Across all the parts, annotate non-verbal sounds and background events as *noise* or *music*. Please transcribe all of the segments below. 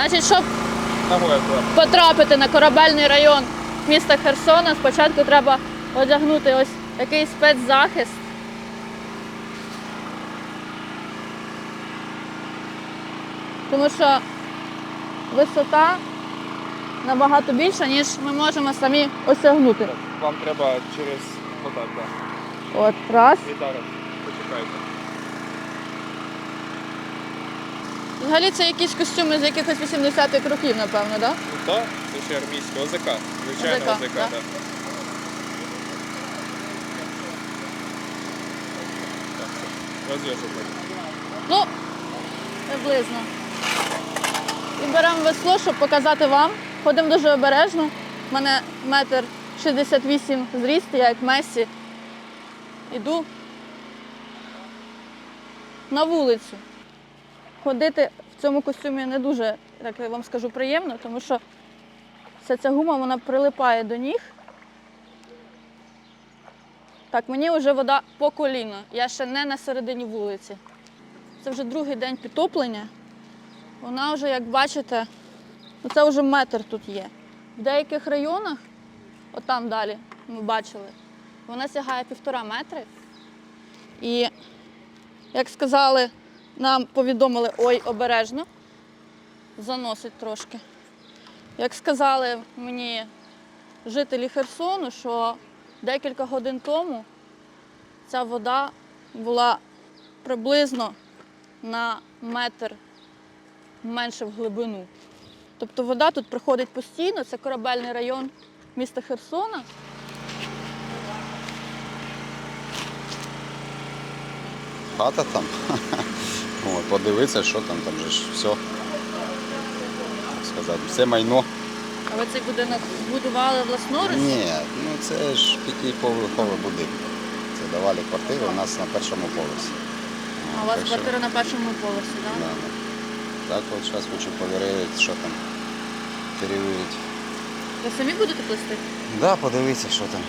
Значить, щоб потрапити на корабельний район міста Херсона, спочатку треба одягнути ось такий спецзахист. Тому що висота набагато більша, ніж ми можемо самі осягнути. Вам треба через отак, так. От, раз. Зараз. Почекайте. Взагалі це якісь костюми з якихось 80-х років, напевно, так? Да? Ну так, це ще армійське ОЗК. Звичайно, ОЗК, ОЗК, да? так. Розв'язувати. Ну, приблизно. І беремо весло, щоб показати вам. Ходимо дуже обережно. У мене метр 68 зріст, я як Месі. Іду на вулицю. Ходити в цьому костюмі не дуже, так я вам скажу, приємно, тому що вся ця гума вона прилипає до ніг. Так, мені вже вода по коліно. Я ще не на середині вулиці. Це вже другий день підтоплення. Вона вже, як бачите, ну це вже метр тут є. В деяких районах, отам далі, ми бачили, вона сягає півтора метри. І, як сказали, нам повідомили, ой, обережно, заносить трошки. Як сказали мені жителі Херсону, що декілька годин тому ця вода була приблизно на метр менше в глибину. Тобто вода тут приходить постійно, це корабельний район міста Херсона. Хата там. *laughs* От, подивитися, що там, там же ж все. Так сказати, все майно. А ви цей будинок збудували власноруч? Ні, ну це ж п'ятиповерховий будинок. Це давали квартири у нас на першому поверсі. А у вас Так що, квартира на першому поверсі, так? да, да. Так от зараз хочу перевірити, що там. Перевірити. Ви самі будете плести? Да, подивитися, що там.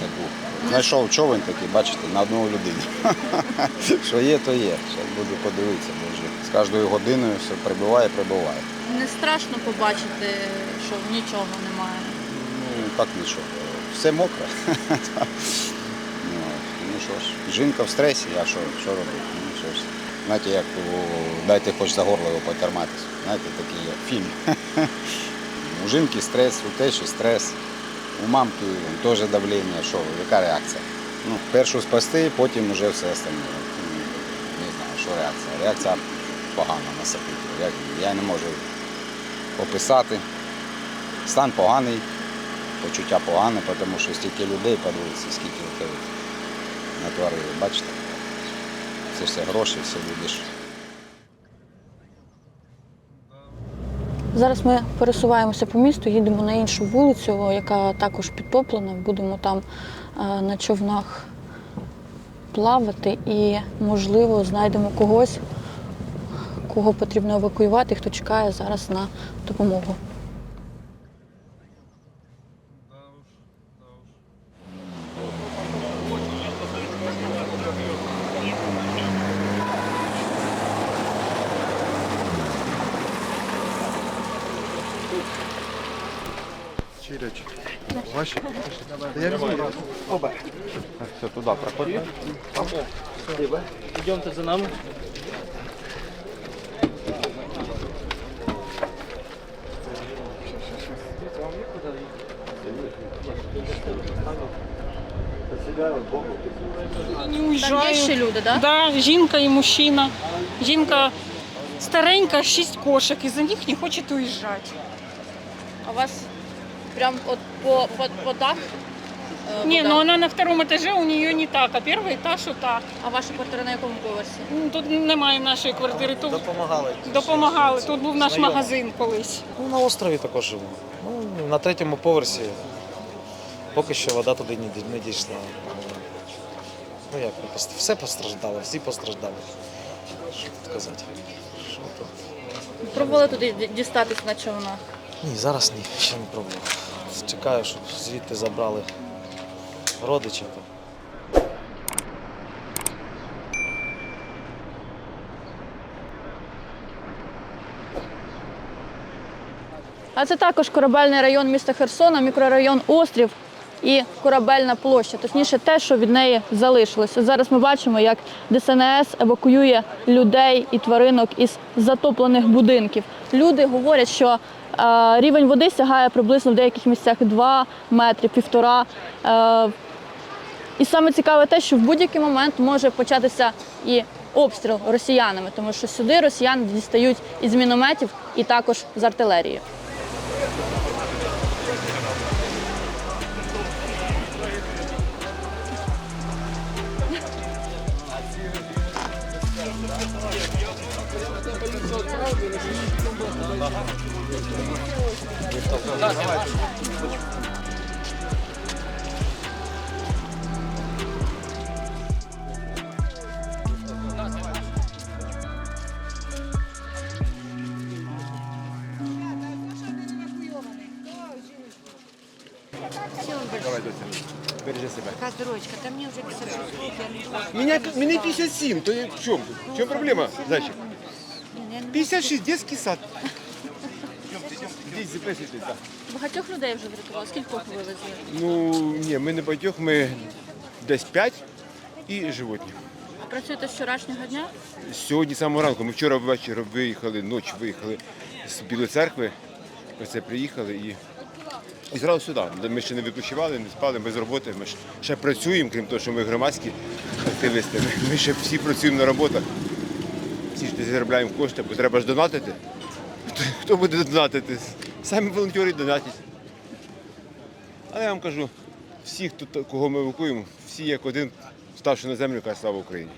Таку. Знайшов човен такий, бачите, на одну людину. *laughs* Що є, то є. Зараз буду подивитися, бо вже з кожною годиною все прибуває, прибуває. Не страшно побачити, що нічого немає. Ну, так нічого. Все мокре. *laughs* Ну, ну що ж, жінка в стресі, а що, що робити? Ну, що ж. Знаєте, як дайте хоч за горло його потриматися. Знаєте, такий є фільм. *laughs* У жінки стрес, у тещі стрес, у мамки теж давлення. Що, яка реакція? Ну, першу спасти, потім вже все остальне. Ну, Не знаю, що реакція. Реакція погана на события. Я, я не можу описати. Стан поганий, почуття погане, тому що стільки людей подивиться, скільки це от натворили. Бачите? Це все гроші, все будеш. Зараз ми пересуваємося по місту, їдемо на іншу вулицю, яка також підтоплена. Будемо там е, на човнах плавати і, можливо, знайдемо когось, кого потрібно евакуювати, хто чекає зараз на допомогу. Чирич. Ваші? Та я візьму. Оба. Все, туди проходьте. Идемте за нами. Не Там уїжджаю. є ще люди, так? Да, жінка і мужчина. Жінка старенька, шість кошек, і за них не хоче уїжджати. А у вас прям от по, по, по дах? е, Не, вода? ну вона на втором этаже, у нее не так, а перший етаж так. А ваша квартира на якому поверсі? Ну, Тут немає нашої квартири, тут Допомагали. допомагали. Тут був наш Знайомі. магазин колись. Ну, на острові також живу. Ну, на третьому поверсі. Поки що вода туди не, ді- не дійшла. Ну як, не пост- все постраждало, всі постраждали. Що тут казати? Що тут? Пробували туди ді- дістатись на човнах? Ні, зараз ні, ще не пробував. Чекаю, щоб звідти забрали родичів. А це також корабельний район міста Херсона, мікрорайон Острів і корабельна площа, точніше, те, що від неї залишилося. Зараз ми бачимо, як ДСНС евакуює людей і тваринок із затоплених будинків. Люди говорять, що рівень води сягає приблизно в деяких місцях 2 метри, півтора. Е, і саме цікаве те, що в будь-який момент може початися і обстріл росіянами, тому що сюди росіяни дістають із мінометів і також з артилерії. Яка здорочка, та мені вже 56 років, я не можу. Меня, меня 57, то я- в чем? В чем проблема, зайчик? 56, детский сад. Багатьох людей вже врятували. Скількох вивезли? Ну, ні, ми не багатьох, ми десь 5 і животні. А працюєте з вчорашнього дня? Сьогодні з самого ранку, ми вчора ввечері виїхали, ночі виїхали з Білої церкви, оце приїхали і, і зразу сюди. Ми ще не відпочивали, не спали, без роботи. Ми ще працюємо, крім того, що ми громадські активісти. Ми ще всі працюємо на роботах. Заробляємо кошти, бо треба ж донатити. Хто, буде донатити? Самі волонтери донатять. Але я вам кажу, всі, хто, кого ми евакуємо, всі як один, ставши на землю, кажуть, слава Україні.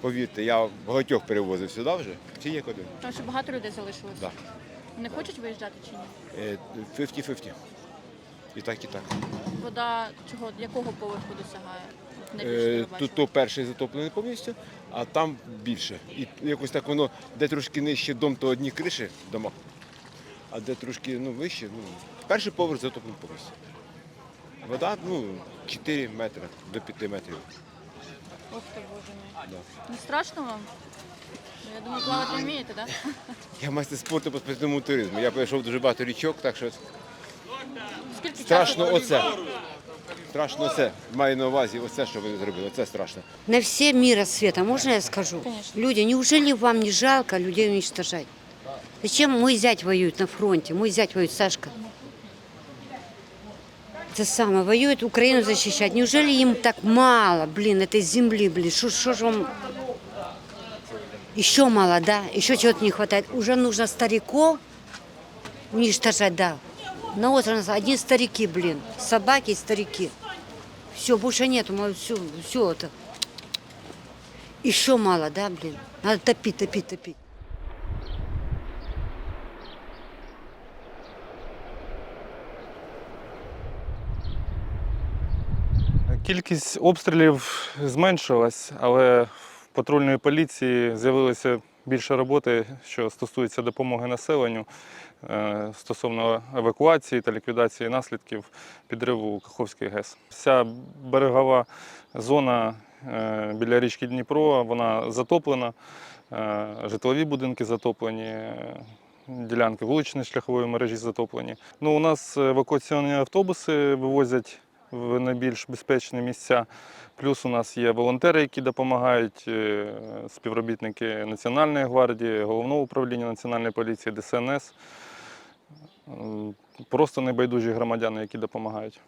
Повірте, я багатьох перевозив сюди вже, всі як один. Тому що багато людей залишилося. Да. Не хочуть виїжджати чи ні? Е, 50-50. І так, і так. Вода чого, якого поверху досягає? Е, Тут то перший затоплений повністю, а там більше. І якось так воно, де трошки нижче дом, то одні криші дома, а де трошки ну, вище, ну, перший поверх затоплений повністю. Вода ну, 4 метри до 5 метрів. Ох ти, боже мій. Да. Не страшно вам? Я думаю, плавати вмієте, так? Да? *laughs* Я майстер спорту по спортивному туризму. Я пройшов дуже багато річок, так що Скільки страшно часу? оце. Страшно оце. Маю на увазі оце, що ви зробили. Оце страшно. На все мира света, можно я скажу? Конечно. Люди, неужели вам не жалко людей уничтожать? Зачем мой зять воюет на фронте? Мой зять воюет, Сашка. Это самое, воюет Украину защищать. Неужели им так мало, блин, этой земли, блин? Что ж вам... Еще мало, да? Еще чего-то не хватает. Уже нужно стариков уничтожать, да. На остров нас одни старики, блин. Собаки и старики. Все, больше нету, все, все это. Еще мало, да, блин? Надо топить, топить, топить. Кількість обстрілів зменшилась, але в патрульної поліції з'явилося більше роботи, що стосується допомоги населенню е, стосовно евакуації та ліквідації наслідків підриву Каховської ГЕС. Вся берегова зона е, біля річки Дніпро вона затоплена, е, житлові будинки затоплені. Ділянки вуличної шляхової мережі затоплені. Ну, у нас евакуаційні автобуси вивозять в найбільш безпечні місця. Плюс у нас є волонтери, які допомагають, е, співробітники Національної гвардії, головного управління Національної поліції, ДСНС. Просто небайдужі громадяни, які допомагають.